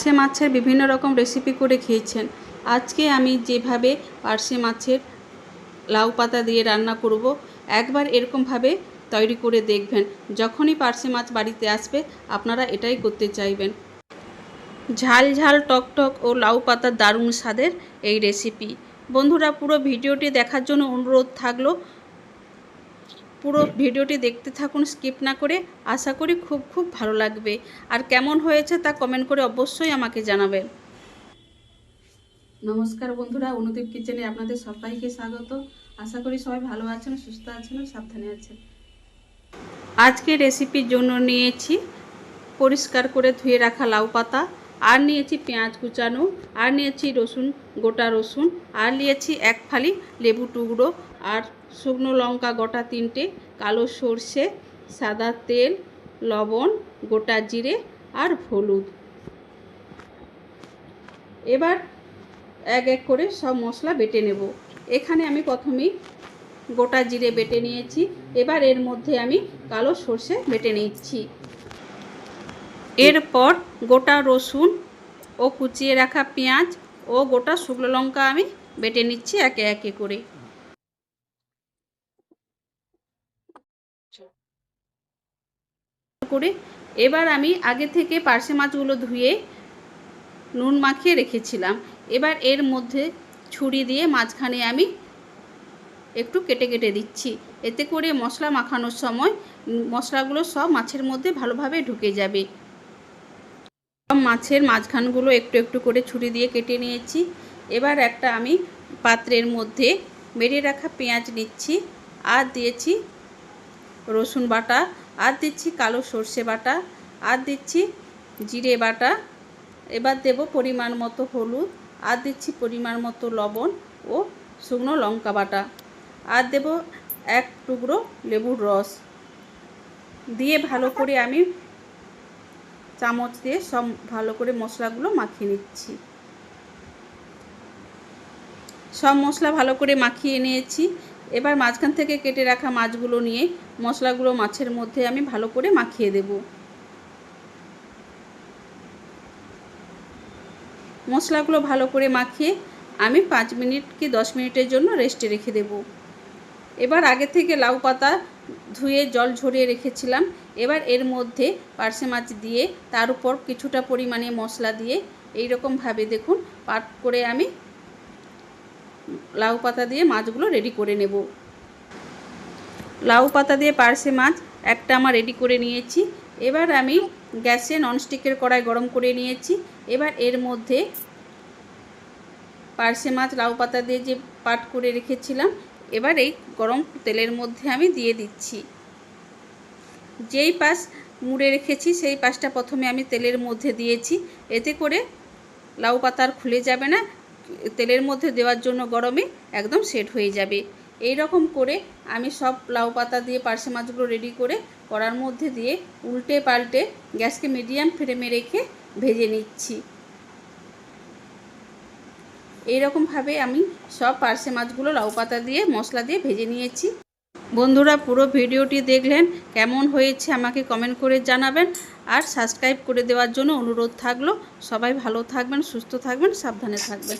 পার্শে মাছের বিভিন্ন রকম রেসিপি করে খেয়েছেন। আজকে আমি যেভাবে পার্শে মাছের লাউ পাতা দিয়ে রান্না করব, একবার এরকমভাবে তৈরি করে দেখবেন। যখনই পার্শে মাছ বাড়িতে আসবে, আপনারা এটাই করতে চাইবেন। ঝাল ঝাল, টক টক ও লাউ পাতার দারুণ স্বাদের এই রেসিপি বন্ধুরা, পুরো ভিডিওটি দেখার জন্য অনুরোধ থাকল পুরো ভিডিওটি দেখতে থাকুন, স্কিপ না করে আশা করি খুব খুব ভালো লাগবে। আর কেমন হয়েছে তা কমেন্ট করে অবশ্যই আমাকে জানাবেন। নমস্কার বন্ধুরা, অনুদীপ কিচেনে আপনাদের সবাইকে স্বাগত। আশা করি সবাই ভালো আছেন, সুস্থ আছেন সাবধানে আছেন। আজকে রেসিপির জন্য নিয়েছি পরিষ্কার করে ধুয়ে রাখা লাউ পাতা। আর নিয়েছি পেঁয়াজ কুচানো, আর নিয়েছি রসুন, গোটা রসুন, আর নিয়েছি এক ফালি লেবু টুকরো, আর শুকনো লঙ্কা গোটা তিনটে, কালো সর্ষে, সাদা তেল, লবণ, গোটা জিরে আর হলুদ। এবার এক এক করে সব মশলা বেটে নেব। এখানে আমি প্রথমেই গোটা জিরে বেটে নিয়েছি। এবার এর মধ্যে আমি কালো সর্ষে বেটে নিচ্ছি। এরপর গোটা রসুন ও কুচিয়ে রাখা পেঁয়াজ ও গোটা শুকনো লঙ্কা আমি বেটে নিচ্ছি একে একে করে। করে এবার আমি আগে থেকে পার্শে মাছগুলো ধুয়ে নুন মাখিয়ে রেখেছিলাম। এবার এর মধ্যে ছুরি দিয়ে মাঝখানে আমি একটু কেটে কেটে দিচ্ছি। এতে করে মশলা মাখানোর সময়, মশলাগুলো সব মাছের মধ্যে ভালোভাবে ঢুকে যাবে। মাছের মাঝখানগুলো একটু একটু করে ছুরি দিয়ে কেটে নিয়েছি। এবার একটা আমি পাত্রের মধ্যে মেরে রাখা পেঁয়াজ নিচ্ছি, আর দিয়েছি রসুন বাটা, আর দিচ্ছি কালো সর্ষে বাটা, আর দিচ্ছি জিরে বাটা, এবার দেব পরিমাণ মতো হলুদ, আর দিচ্ছি পরিমাণ মতো লবণ ও শুকনো লঙ্কা বাটা, আর দেব এক টুকরো লেবুর রস। দিয়ে ভালো করে আমি চামচ দিয়ে সব ভালো করে মশলাগুলো মাখিয়ে নিচ্ছি। সব মশলা ভালো করে মাখিয়ে নিয়েছি। এবার মাঝখান থেকে কেটে রাখা মাছগুলো নিয়ে মশলাগুলো মাছের মধ্যে আমি ভালো করে মাখিয়ে দেব। মশলাগুলো ভালো করে মাখিয়ে আমি পাঁচ মিনিট কি দশ মিনিটের জন্য রেস্টে রেখে দেব। এবার আগে থেকে লাউ পাতা ধুয়ে জল ঝরিয়ে রেখেছিলাম। এবার এর মধ্যে পার্শে মাছ দিয়ে তার উপর কিছুটা পরিমাণে মশলা দিয়ে এই রকমভাবে দেখুন, পাট করে আমি লাউ পাতা দিয়ে মাছগুলো রেডি করে নেব। লাউ পাতা দিয়ে পার্শে মাছ একটা আমার রেডি করে নিয়েছি। এবার আমি গ্যাসে ননস্টিকের কড়াই গরম করে নিয়েছি। এবার এর মধ্যে পার্শে মাছ লাউ পাতা দিয়ে যে পাট করে রেখেছিলাম এবার গরম তেলের মধ্যে আমি দিয়ে দিচ্ছি। যেই পাশ মুড়ে রেখেছি, সেই পাশটা প্রথমে আমি তেলের মধ্যে দিয়েছি। এতে করে লাউ পাতার খুলে যাবে না, তেলের মধ্যে দেওয়ার জন্য গরমে একদম সেট হয়ে যাবে। এই রকম করে আমি সব লাউ পাতা দিয়ে পার্শে মাছগুলো রেডি করে কড়ার মধ্যে দিয়ে উল্টে পাল্টে গ্যাসকে মিডিয়াম ফ্লেমে রেখে ভেজে নিচ্ছি। এইরকমভাবে আমি সব পার্শে মাছগুলো লাউ পাতা দিয়ে, মশলা দিয়ে ভেজে নিয়েছি। বন্ধুরা, পুরো ভিডিওটি দেখলেন, কেমন হয়েছে আমাকে কমেন্ট করে জানাবেন। আর সাবস্ক্রাইব করে দেওয়ার জন্য অনুরোধ থাকল। সবাই ভালো থাকবেন, সুস্থ থাকবেন, সাবধানে থাকবেন।